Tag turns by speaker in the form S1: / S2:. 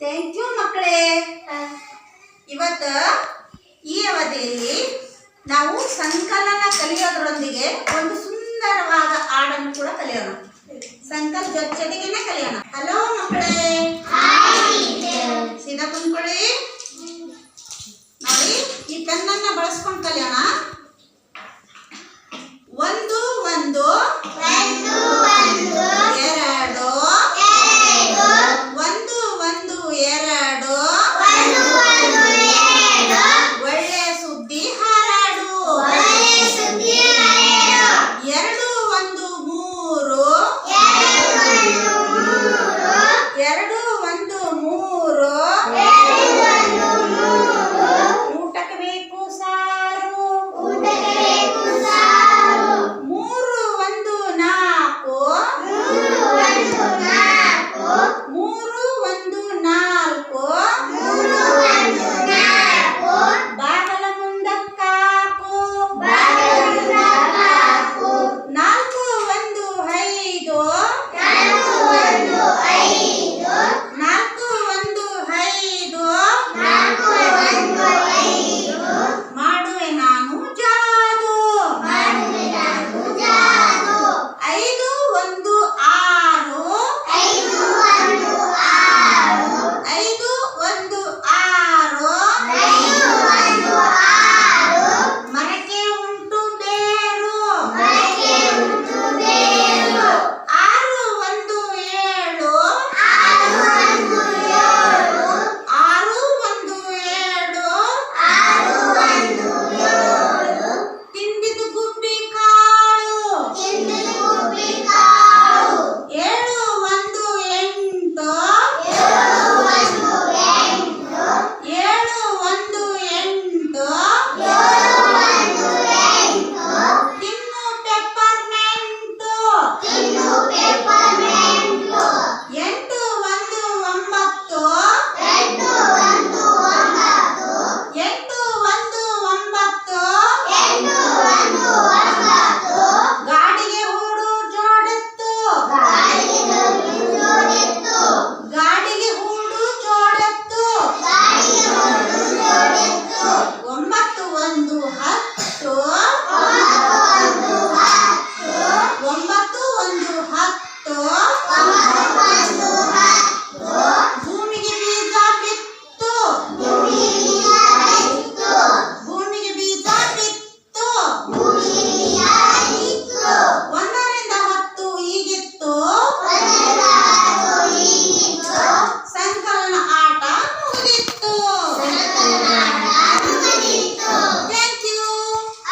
S1: Thank you ಮಕ್ಕಳೇ. ಇವತ್ತು ಈ ಅವಧಿಯಲ್ಲಿ ನಾವು ಸಂಕಲನ ಕಲಿಯೋದ್ರೊಂದಿಗೆ ಒಂದು ಸುಂದರವಾದ ಹಾಡನ್ನು ಕೂಡ ಕಲಿಯೋಣ. ಸಂಕಲ್ಪ ಜೊತೆಗೇನೆ ಕಲಿಯೋಣ. ಹಲೋ ಮಕ್ಕಳೇ.